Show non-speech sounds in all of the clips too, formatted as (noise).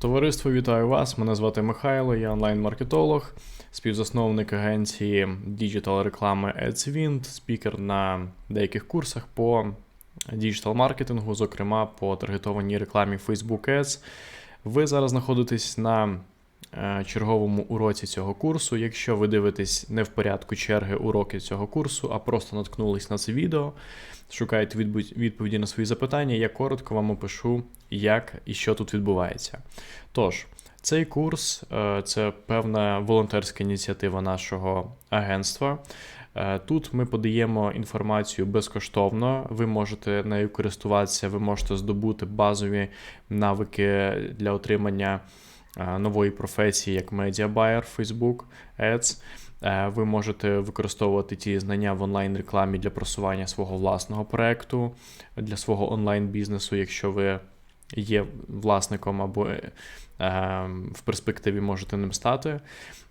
Товариство, вітаю вас! Мене звати Михайло, я онлайн-маркетолог, співзасновник агенції діджитал реклами AdsWind, спікер на деяких курсах по діджитал-маркетингу, зокрема по таргетованій рекламі Facebook Ads. Ви зараз знаходитесь на черговому уроці цього курсу. Якщо ви дивитесь не в порядку черги уроки цього курсу, а просто наткнулись на це відео, шукаєте відповіді на свої запитання, я коротко вам опишу, як і що тут відбувається. Тож, цей курс е, це певна волонтерська ініціатива нашого агентства. Е, Тут ми подаємо інформацію безкоштовно. Ви можете нею користуватися, ви можете здобути базові навики для отримання е, нової професії, як медіабайер, Facebook Ads. Е, Ви можете використовувати ті знання в онлайн-рекламі для просування свого власного проекту, для свого онлайн-бізнесу, якщо ви є власником або е, е, в перспективі можете ним стати.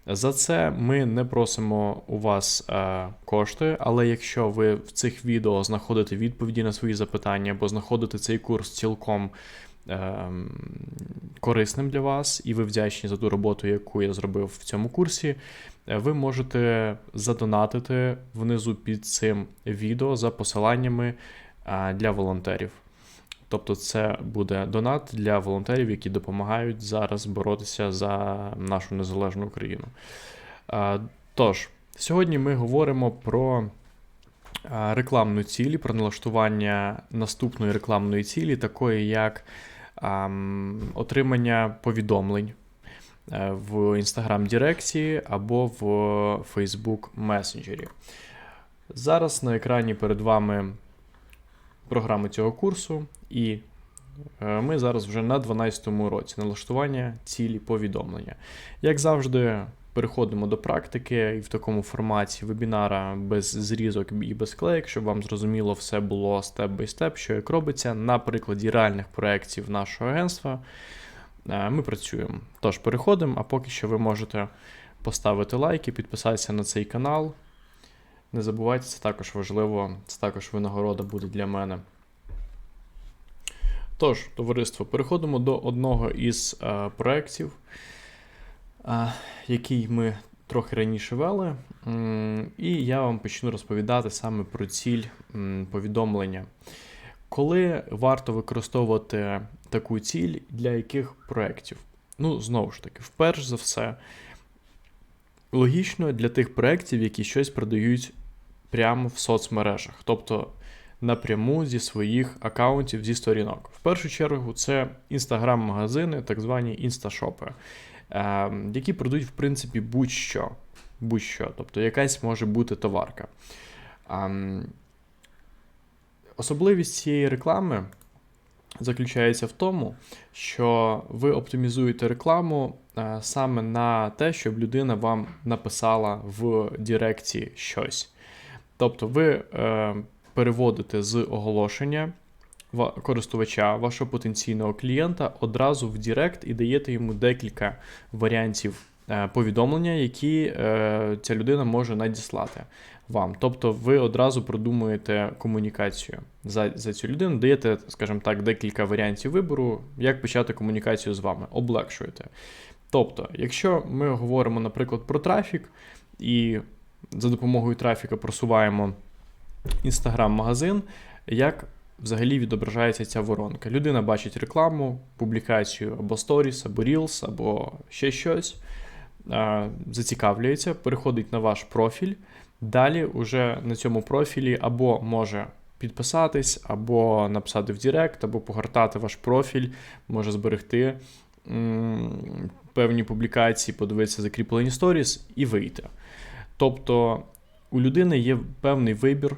За це ми не просимо у вас е, кошти, але якщо ви в цих відео знаходите відповіді на свої запитання або знаходите цей курс цілком е, корисним для вас, і ви вдячні за ту роботу, яку я зробив в цьому курсі, е, ви можете задонатити внизу під цим відео за посиланнями е, для волонтерів. Тобто, це буде донат для волонтерів, які допомагають зараз боротися за нашу незалежну Україну. Тож, сьогодні ми говоримо про рекламну цілі, про налаштування наступної рекламної цілі, такої як отримання повідомлень е, в Instagram Дірекції або в Facebook Messenger. Зараз на екрані перед вами програми цього курсу, і е, ми зараз вже на 12-му році налаштування цілі повідомлення. Як завжди, переходимо до практики і в такому форматі вебінара без зрізок і без клеїк, щоб вам зрозуміло все було степ бай степ, що як робиться. На прикладі реальних проєктів нашого агентства е, ми працюємо. Тож переходимо, а поки що ви можете поставити лайки, підписатися на цей канал. Не забувайте, це також важливо, це також винагорода буде для мене. Тож, товариство, переходимо до одного із е, проєктів, який ми трохи раніше вели. І я вам почну розповідати саме про ціль повідомлення. Коли варто використовувати таку ціль для яких проєктів? Ну, знову ж таки, вперше за все, логічно для тих проєктів, які щось продають прямо в соцмережах, тобто напряму зі своїх аккаунтів, зі сторінок. В першу чергу, це інстаграм-магазини, так звані інсташопи, які продають, в принципі, будь-що. Будь-що, тобто якась може бути товарка. Ем, Особливість цієї реклами заключається в тому, що ви оптимізуєте рекламу е, саме на те, щоб людина вам написала в Директі щось. Тобто ви е, переводите з оголошення користувача, вашого потенційного клієнта одразу в Директ і даєте йому декілька варіантів е, повідомлення, які е, ця людина може надіслати вам. Тобто ви одразу продумуєте комунікацію за, за цю людину, даєте, скажімо так, декілька варіантів вибору, як почати комунікацію з вами, облегшуєте. Тобто, якщо ми говоримо, наприклад, про трафік і за допомогою трафіка просуваємо інстаграм-магазин, як взагалі відображається ця воронка. Людина бачить рекламу, публікацію або сторіс, або Reels, або ще щось, зацікавлюється, переходить на ваш профіль. Далі уже на цьому профілі або може підписатись, або написати в Директ, або погортати ваш профіль, може зберегти певні публікації, подивитися закріплені сторіс і вийти. Тобто у людини є певний вибір,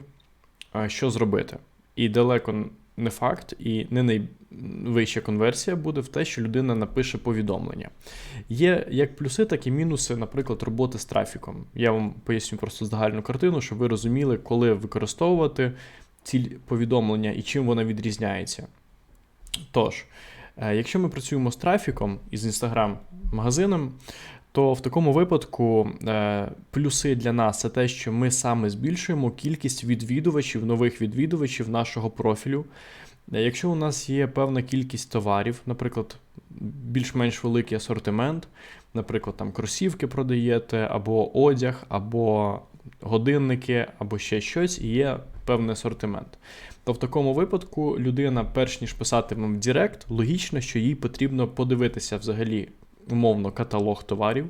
що зробити. І далеко не факт, і не найвища конверсія буде в те, що людина напише повідомлення. Є як плюси, так і мінуси, наприклад, роботи з трафіком. Я вам поясню просто загальну картину, щоб ви розуміли, коли використовувати ціль повідомлення і чим вона відрізняється. Тож, е, якщо ми працюємо з трафіком із Instagram-магазином, то в такому випадку е, плюси для нас це те, що ми саме збільшуємо кількість відвідувачів, нових відвідувачів нашого профілю. Е, Якщо у нас є певна кількість товарів, наприклад, більш-менш великий асортимент, наприклад, там кросівки продаєте, або одяг, або годинники, або ще щось, і є певний асортимент. То в такому випадку людина, перш ніж писати вам в Директ, логічно, що їй потрібно подивитися взагалі умовно каталог товарів,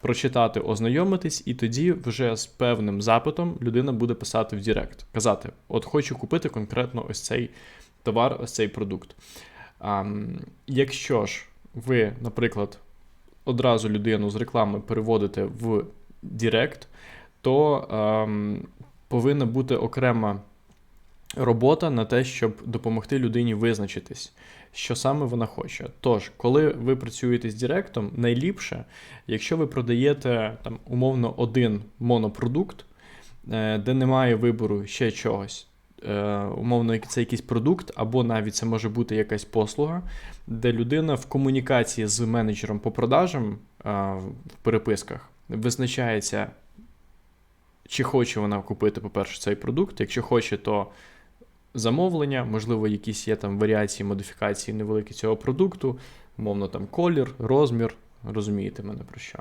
прочитати, ознайомитись, і тоді вже з певним запитом людина буде писати в Директ, казати: От хочу купити конкретно ось цей товар, ось цей продукт. А, Якщо ж ви, наприклад, одразу людину з реклами переводите в Директ, то а, повинна бути окрема робота на те, щоб допомогти людині визначитись, що саме вона хоче. Тож, коли ви працюєте з Директом, найліпше, якщо ви продаєте там умовно один монопродукт, е, де немає вибору ще чогось. Е, умовно, це якийсь продукт, або навіть це може бути якась послуга, де людина в комунікації з менеджером по продажам е, в переписках визначається, чи хоче вона купити, по-перше, цей продукт. Якщо хоче, то замовлення, можливо, якісь є там варіації, модифікації невеликі цього продукту, умовно, там колір, розмір, розумієте мене про що.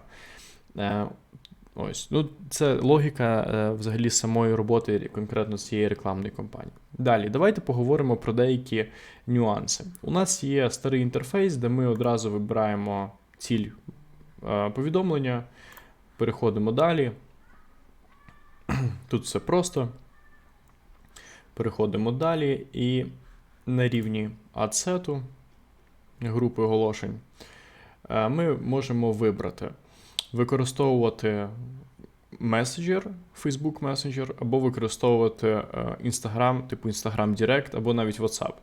Е, Ось, ну це логіка е, взагалі самої роботи конкретно цієї рекламної кампанії. Далі, давайте поговоримо про деякі нюанси. У нас є старий інтерфейс, де ми одразу вибираємо ціль е, повідомлення, переходимо далі. Тут все просто. Переходимо далі і на рівні адсету групи оголошень е, ми можемо вибрати використовувати месенджер, Facebook Messenger, або використовувати е, Instagram, типу Instagram Direct, або навіть WhatsApp.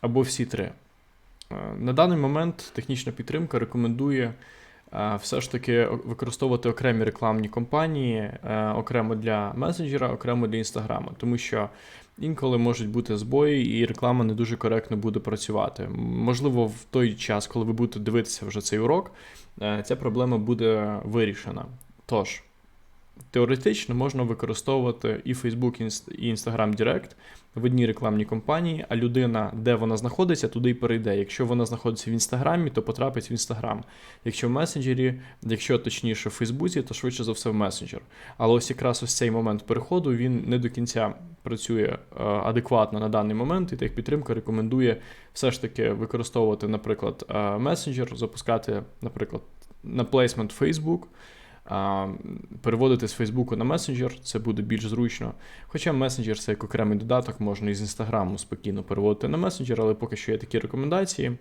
Або всі три. Е, на даний момент технічна підтримка рекомендує все ж таки використовувати окремі рекламні кампанії, е, окремо для месенджера, окремо для інстаграма, тому що інколи можуть бути збої, і реклама не дуже коректно буде працювати. Можливо, в той час, коли ви будете дивитися вже цей урок, е, ця проблема буде вирішена. Тож. Теоретично можна використовувати і Facebook, і Instagram Direct в одній рекламній кампанії, а людина, де вона знаходиться, туди й перейде. Якщо вона знаходиться в інстаграмі, то потрапить в інстаграм. Якщо в месенджері, якщо точніше в Фейсбуці, то швидше за все в месенджер. Але ось якраз ось цей момент переходу він не до кінця працює е, адекватно на даний момент, і техпідтримка рекомендує все ж таки використовувати, наприклад, е, месенджер, запускати, наприклад, на плейсмент Facebook. Переводити з Фейсбуку на месенджер, це буде більш зручно. Хоча месенджер це як окремий додаток, можна із Інстаграму спокійно переводити на месенджер, але поки що є такі рекомендації.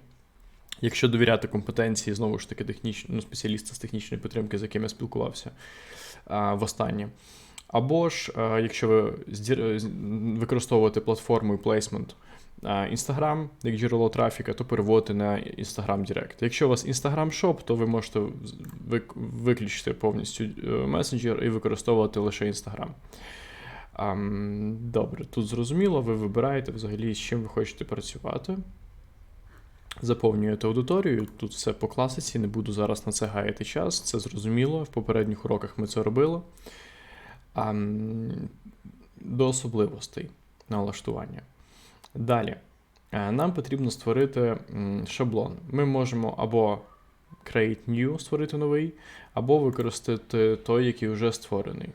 Якщо довіряти компетенції, знову ж таки, техніч... ну, спеціаліста з технічної підтримки, з яким я спілкувався а, востаннє. Або ж, а, якщо ви використовуєте платформу і плейсмент Instagram як джерело трафіка, то переводити на Instagram Direct. Якщо у вас Instagram Shop, то ви можете виключити повністю е, месенджер і використовувати лише Instagram. Добре, тут зрозуміло, ви вибираєте взагалі, з чим ви хочете працювати. Заповнюєте аудиторію, тут все по класиці, не буду зараз на це гаяти час, це зрозуміло. В попередніх уроках ми це робили. До особливостей налаштування. Далі, е, нам потрібно створити шаблон. Ми можемо або create new, створити новий, або використати той, який вже створений.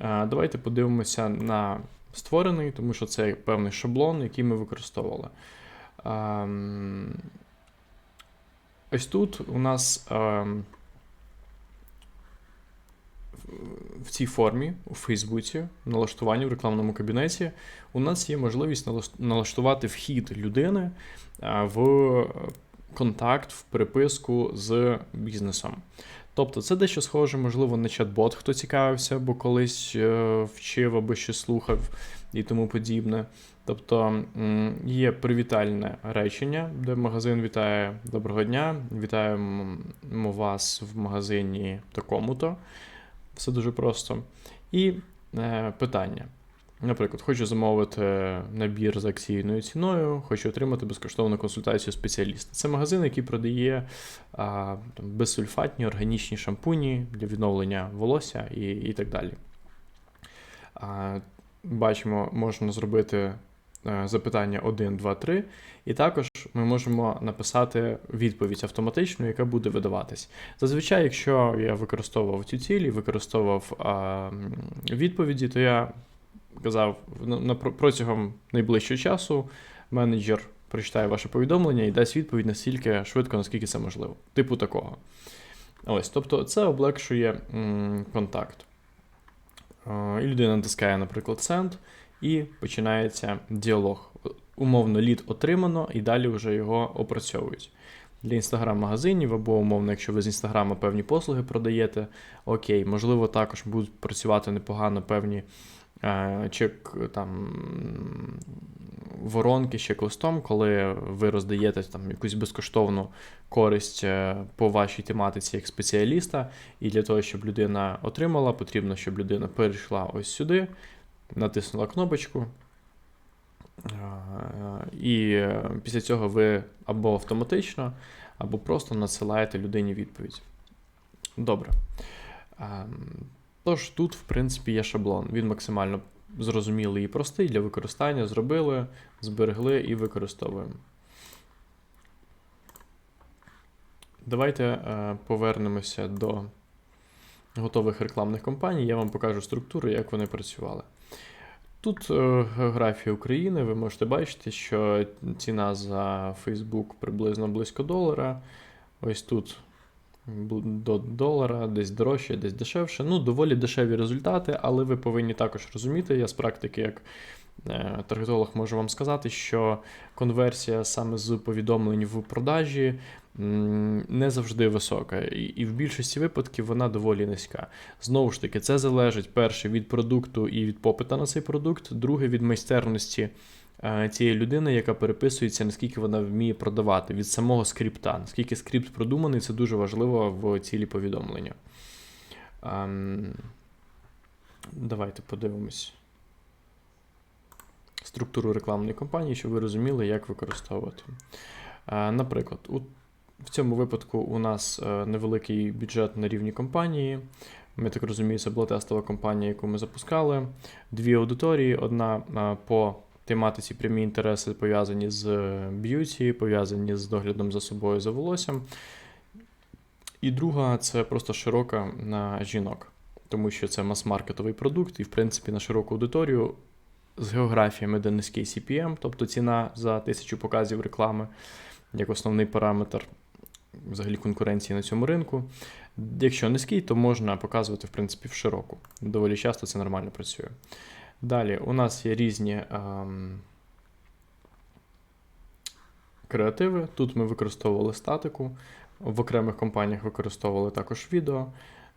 Е, давайте подивимося на створений, тому що це певний шаблон, який ми використовували. Ем, ось тут у нас ем, в цій формі у Фейсбуці, налаштуванні в рекламному кабінеті, у нас є можливість налаштувати вхід людини в контакт, в переписку з бізнесом. Тобто це дещо схоже, можливо, на чат-бот, хто цікавився, бо колись е, вчив або ще слухав і тому подібне. Тобто є привітальне речення, де магазин вітає доброго дня, вітаємо вас в магазині такому-то. Все дуже просто. І е, питання. Наприклад, хочу замовити набір за акційною ціною, хочу отримати безкоштовну консультацію спеціаліста. Це магазин, який продає а, там, безсульфатні органічні шампуні для відновлення волосся і і так далі. А, Бачимо, можна зробити запитання 1, 2, 3, і також ми можемо написати відповідь автоматичну, яка буде видаватись. Зазвичай, якщо я використовував цю ціль і використовував а, відповіді, то я казав на, на протягом найближчого часу менеджер прочитає ваше повідомлення і дасть відповідь настільки швидко, наскільки це можливо. Типу такого. Ось, Тобто це облегшує м, контакт. Е, і людина натискає, наприклад, Send, і починається діалог. Умовно, лід отримано, і далі вже його опрацьовують. Для інстаграм-магазинів або, умовно, якщо ви з інстаграма певні послуги продаєте, окей, можливо, також будуть працювати непогано певні е, чек там воронки ще листом, коли ви роздаєте там якусь безкоштовну користь е, по вашій тематиці як спеціаліста, і для того, щоб людина отримала, потрібно, щоб людина перейшла ось сюди, натиснула кнопочку. Е, і після цього ви або автоматично, або просто надсилаєте людині відповідь. Добре. Ем, тож тут, в принципі, є шаблон. Він максимально зрозумілий і простий для використання. Зробили, зберегли і використовуємо. Давайте е, повернемося до готових рекламних кампаній. Я вам покажу структуру, як вони працювали. Тут е, географія України, ви можете бачити, що ціна за Facebook приблизно близько долара. Ось тут до долара, десь дорожче, десь дешевше. Ну, доволі дешеві результати, але ви повинні також розуміти, я з практики, як таргетолог, можу вам сказати, що конверсія саме з повідомлень в продажі не завжди висока, і в більшості випадків вона доволі низька. Знову ж таки, це залежить перше від продукту і від попита на цей продукт, друге від майстерності Е, цієї людини, яка переписується, наскільки вона вміє продавати від самого скрипта. Наскільки скрипт продуманий, це дуже важливо в цілі повідомлення. Ем, давайте подивимось структуру рекламної кампанії, щоб ви розуміли, як використовувати. Е, наприклад, у, в цьому випадку у нас е, невеликий бюджет на рівні компанії. Ми так розумію, це була тестова компанія, яку ми запускали. Дві аудиторії: одна по тематиці прямі інтереси пов'язані з б'юті, пов'язані з доглядом за собою за волоссям. І друга це просто широка на жінок, тому що це мас-маркетовий продукт, і, в принципі, на широку аудиторію з географіями, де низький CPM, тобто ціна за тисячу показів реклами, як основний параметр взагалі конкуренції на цьому ринку. Якщо низький, то можна показувати, в принципі, в широку. Доволі часто це нормально працює. Далі у нас є різні ем, креативи. Тут ми використовували статику, в окремих компаніях використовували також відео,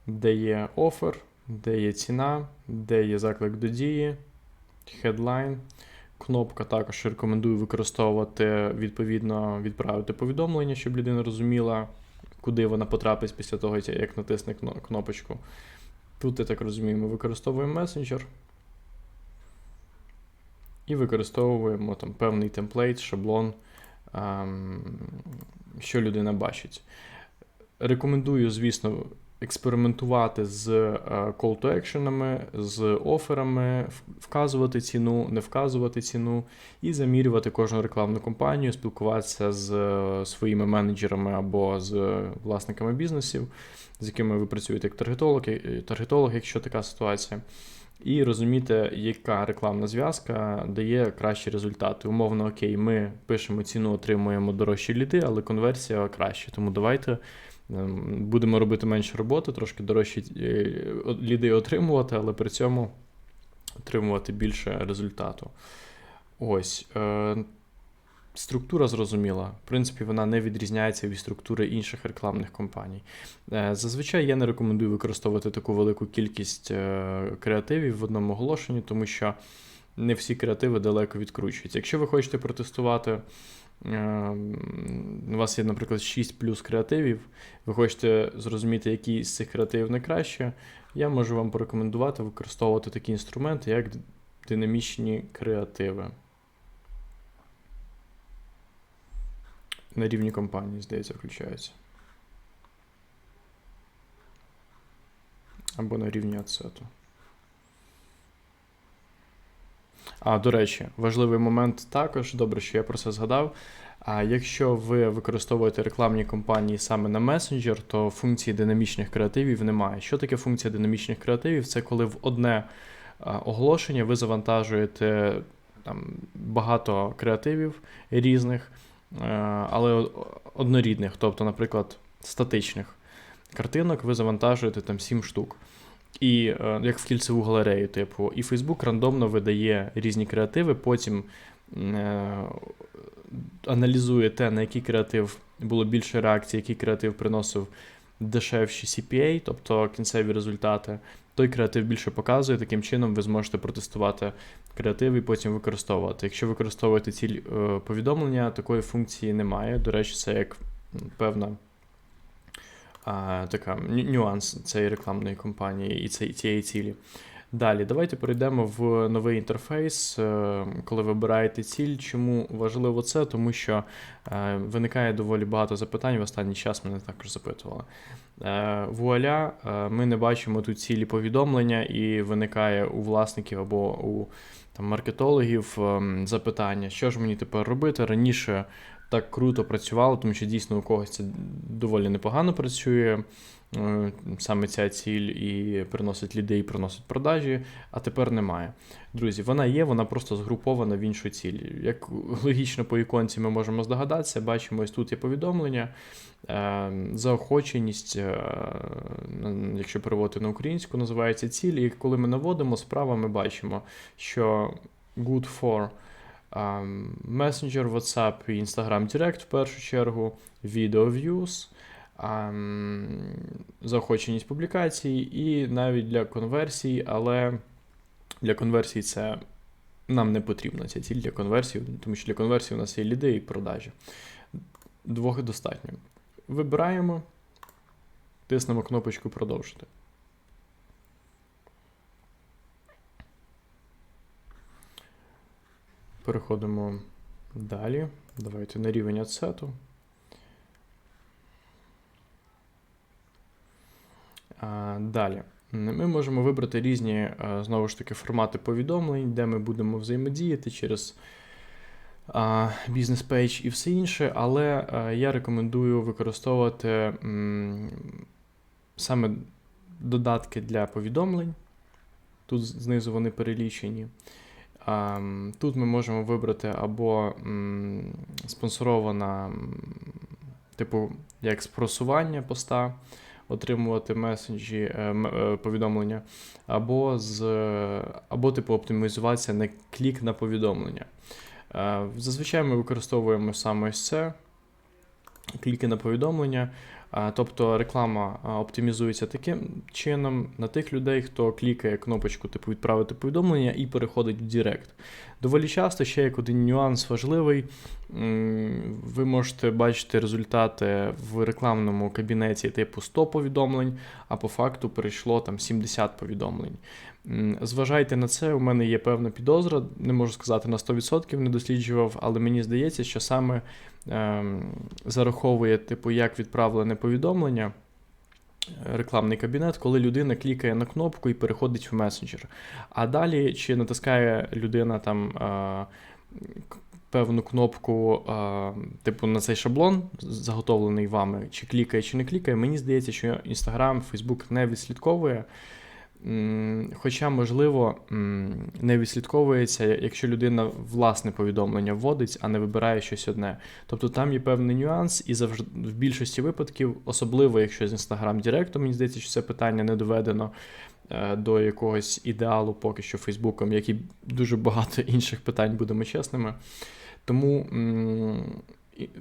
де є офер, де є ціна, де є заклик до дії, хедлайн. Кнопка також рекомендую використовувати, відповідно, відправити повідомлення, щоб людина розуміла, куди вона потрапить після того, як натисне кнопочку. Тут, я так розумію, ми використовуємо месенджер. І використовуємо там певний темплейт, шаблон, ем, що людина бачить. Рекомендую, звісно, експериментувати з е, call to action, з оферами, вказувати ціну, не вказувати ціну і замірювати кожну рекламну кампанію, спілкуватися з е, своїми менеджерами або з власниками бізнесів, з якими ви працюєте як таргетолог, таргетолог, якщо така ситуація і розуміти, яка рекламна зв'язка дає кращі результати. Умовно, окей, ми пишемо ціну, отримуємо дорожчі ліди, але конверсія краще. Тому давайте будемо робити менше роботи, трошки дорожчі е, ліди отримувати, але при цьому отримувати більше результату. Ось. Е, Структура зрозуміла, в принципі, вона не відрізняється від структури інших рекламних компаній. Е, зазвичай я не рекомендую використовувати таку велику кількість креативів в одному оголошенні, тому що не всі креативи далеко відкручуються. Якщо ви хочете протестувати, у вас є, наприклад, 6 плюс креативів, ви хочете зрозуміти, який з цих креативів найкраще, я можу вам порекомендувати використовувати такі інструменти, як динамічні креативи. на рівні компанії, здається, включається. Або на рівні ацету. А, до речі, важливий момент також, добре, що я про це згадав. А якщо ви використовуєте рекламні кампанії саме на месенджер, то функції динамічних креативів немає. Що таке функція динамічних креативів? Це коли в одне оголошення ви завантажуєте там, багато креативів різних, але однорідних, тобто, наприклад, статичних картинок ви завантажуєте там 7 штук. І е, як в кільцеву галерею, типу, і Facebook рандомно видає різні креативи, потім е, аналізує те, на який креатив було більше реакцій, який креатив приносив дешевші CPA, тобто кінцеві результати. Той креатив більше показує, таким чином ви зможете протестувати креатив і потім використовувати. Якщо використовуєте ціль е, повідомлення, такої функції немає. До речі, це як певна така нюанс цієї рекламної кампанії і цієї цілі. Далі, давайте перейдемо в новий інтерфейс, е, коли вибираєте ціль. Чому важливо це? Тому що е, виникає доволі багато запитань. В останній час мене також запитували. Е, вуаля, ми не бачимо тут цілі повідомлення, і виникає у власників або у там, маркетологів ем, запитання, що ж мені тепер робити. Раніше так круто працювало, тому що дійсно у когось це доволі непогано працює. Е, саме ця ціль і приносить людей, приносить продажі, а тепер немає. Друзі, вона є, вона просто згрупована в іншу ціль. Як логічно по іконці ми можемо здогадатися, бачимо, ось тут є повідомлення, е, заохоченість, е, якщо переводити на українську, називається ціль. І коли ми наводимо справа, ми бачимо, що good for. Messenger, WhatsApp і Instagram Direct в першу чергу, Video Views, заохоченість публікацій і навіть для конверсій, але для конверсій це нам не потрібно ця ціль для конверсії, тому що для конверсії у нас є ліди і продажі. Двох достатньо. Вибираємо, тиснемо кнопочку продовжити. Переходимо далі. Давайте на рівень адцету. Далі. Ми можемо вибрати різні, знову ж таки, формати повідомлень, де ми будемо взаємодіяти через бізнес-пейдж і все інше, але я рекомендую використовувати саме додатки для повідомлень. Тут знизу вони перелічені. Тут ми можемо вибрати або спонсорована, типу, як спросування поста, отримувати месенджі е, е, повідомлення, або з, або типу оптимізуватися на клік на повідомлення. Е, зазвичай ми використовуємо саме ось це. Кліки на повідомлення. Тобто реклама оптимізується таким чином на тих людей, хто клікає кнопочку типу відправити повідомлення і переходить в Директ. Доволі часто ще як один нюанс важливий. Ви можете бачити результати в рекламному кабінеті типу 100 повідомлень, а по факту перейшло там 70 повідомлень. Зважайте на це, у мене є певна підозра, не можу сказати на 100%, не досліджував, але мені здається, що саме ем, зараховує, типу, як відправлене повідомлення. Рекламний кабінет, коли людина клікає на кнопку і переходить в месенджер. А далі, чи натискає людина там е, певну кнопку, е, типу на цей шаблон, заготовлений вами, чи клікає, чи не клікає, мені здається, що Instagram, Facebook не відслідковує. Хоча, можливо, не відслідковується, якщо людина власне повідомлення вводить, а не вибирає щось одне. Тобто там є певний нюанс, і завжди в більшості випадків, особливо якщо з Instagram Директом, мені здається, що це питання не доведено е, до якогось ідеалу поки що Фейсбуком, як і дуже багато (laughs) інших питань, будемо чесними. Тому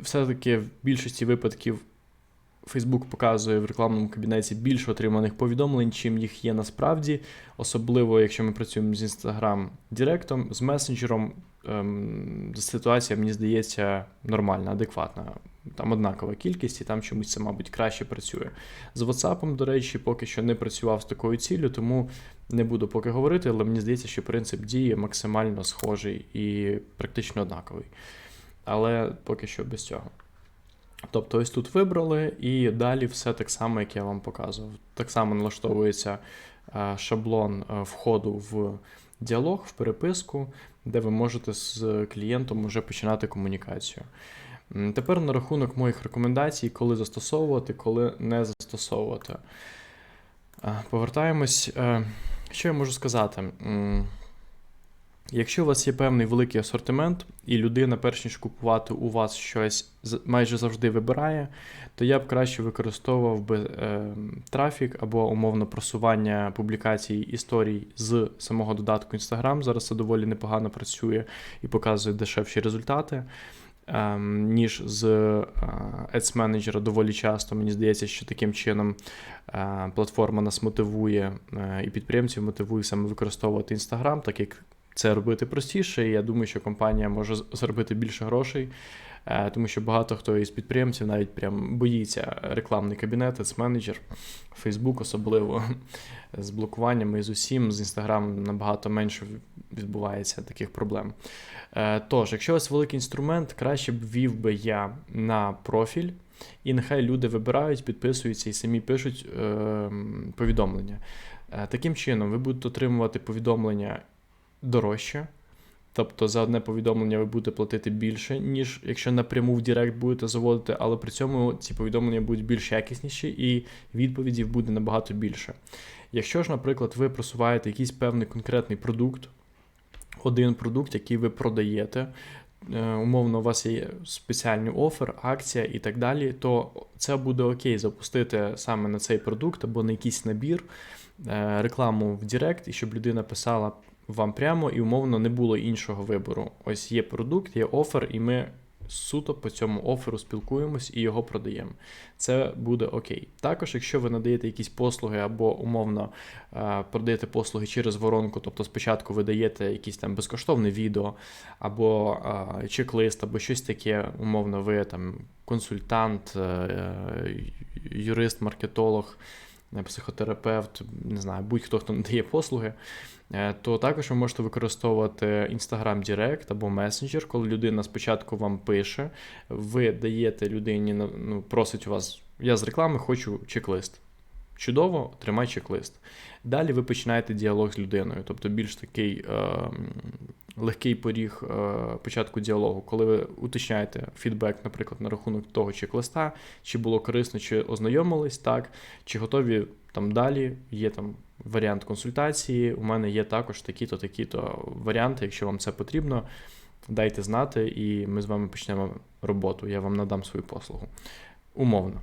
все-таки в більшості випадків Facebook показує в рекламному кабінеті більше отриманих повідомлень, чим їх є насправді. Особливо, якщо ми працюємо з Instagram Директом, з месенджером, ем, ситуація, мені здається, нормальна, адекватна. Там однакова кількість, і там чомусь це, мабуть, краще працює. З WhatsApp, до речі, поки що не працював з такою ціллю, тому не буду поки говорити, але мені здається, що принцип дії максимально схожий і практично однаковий. Але поки що без цього. Тобто, ось тут вибрали, і далі все так само, як я вам показував. Так само налаштовується е, шаблон е, входу в діалог, в переписку, де ви можете з клієнтом вже починати комунікацію. Тепер на рахунок моїх рекомендацій, коли застосовувати, коли не застосовувати. Е, Повертаємось. Що я можу сказати? Якщо у вас є певний великий асортимент, і людина, перш ніж купувати у вас щось майже завжди вибирає, то я б краще використовував би е, трафік або умовно просування публікацій історій з самого додатку Instagram. Зараз це доволі непогано працює і показує дешевші результати. Ем, Ніж з е, Ads Manager доволі часто. Мені здається, що таким чином е, платформа нас мотивує е, і підприємців мотивує саме використовувати Instagram, так як це робити простіше. І я думаю, що компанія може зробити більше грошей, тому що багато хто із підприємців навіть прям боїться рекламний кабінет, Ads Manager, Facebook особливо (laughs) з блокуваннями і з усім, з Instagram набагато менше відбувається таких проблем. Е, Тож, якщо у вас великий інструмент, краще б ввів би я на профіль. І нехай люди вибирають, підписуються і самі пишуть е, повідомлення. Е, таким чином, ви будете отримувати повідомлення дорожче. Тобто за одне повідомлення ви будете платити більше, ніж якщо напряму в Директ будете заводити, але при цьому ці повідомлення будуть більш якісніші і відповідів буде набагато більше. Якщо ж, наприклад, ви просуваєте якийсь певний конкретний продукт, один продукт, який ви продаєте, е, умовно, у вас є спеціальний офер, акція і так далі, то це буде окей запустити саме на цей продукт або на якийсь набір е, рекламу в Директ, і щоб людина писала вам прямо і умовно не було іншого вибору. Ось є продукт, є офер, і ми суто по цьому оферу спілкуємось і його продаємо. Це буде окей. Також, якщо ви надаєте якісь послуги або умовно е, продаєте послуги через воронку, тобто спочатку ви даєте якийсь там безкоштовне відео, або е, чек-лист, або щось таке, умовно, ви там консультант, е, юрист, маркетолог. Психотерапевт, не знаю, будь-хто, хто надає послуги, то також ви можете використовувати Instagram Direct або Messenger, коли людина спочатку вам пише, ви даєте людині, ну, ну, просить у вас, я з реклами хочу чек-лист. Чудово, тримай чек-лист. Далі ви починаєте діалог з людиною, тобто більш такий е, легкий поріг е, початку діалогу, коли ви уточняєте фідбек, наприклад, на рахунок того чек-листа, чи було корисно, чи ознайомились, так, чи готові там далі, є там варіант консультації. У мене є також такі-то, такі-то варіанти, якщо вам це потрібно. Дайте знати, і ми з вами почнемо роботу. Я вам надам свою послугу. Умовно.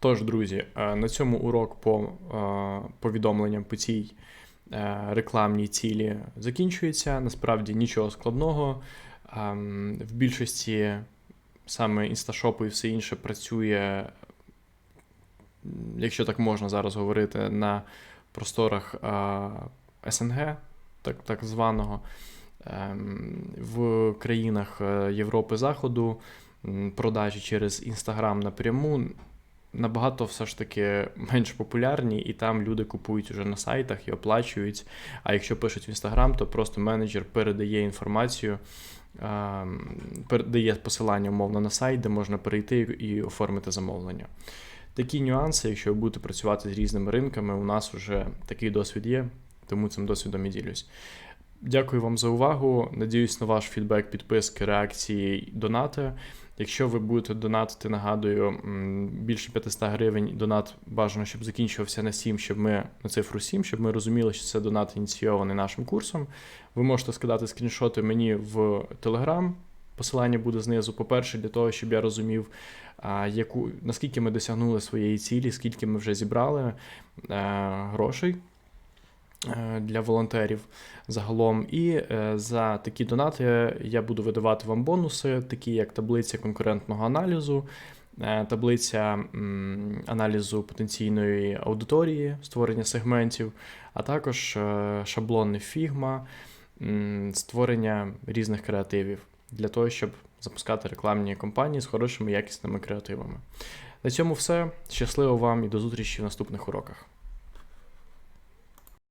Тож, друзі, е, на цьому урок по е, повідомленням по цій е, рекламній цілі закінчується. Насправді нічого складного. Ем, В більшості саме інсташопу і все інше працює, якщо так можна зараз говорити, на просторах СНГ, так, так званого. Ем, В країнах е, Європи Заходу продажі через Інстаграм напряму набагато все ж таки менш популярні, і там люди купують уже на сайтах і оплачують. А якщо пишуть в Інстаграм, то просто менеджер передає інформацію, ем, передає посилання умовно на сайт, де можна перейти і оформити замовлення. Такі нюанси, якщо ви будете працювати з різними ринками, у нас вже такий досвід є, тому цим досвідом і ділюсь. Дякую вам за увагу. Надіюсь на ваш фідбек, підписки, реакції, донати. Якщо ви будете донатити, нагадую, більше 500 гривень донат бажано, щоб закінчувався на 7, щоб ми на цифру 7, щоб ми розуміли, що це донат ініційований нашим курсом. Ви можете скидати скріншоти мені в Telegram. Посилання буде знизу. По-перше, для того, щоб я розумів, яку, наскільки ми досягнули своєї цілі, скільки ми вже зібрали е, грошей е, для волонтерів загалом. І е, за такі донати я буду видавати вам бонуси, такі як таблиця конкурентного аналізу, таблиця аналізу потенційної аудиторії, створення сегментів, а також шаблони Figma, створення різних креативів для того, щоб запускати рекламні кампанії з хорошими якісними креативами. На цьому все. Щасливо вам і до зустрічі в наступних уроках.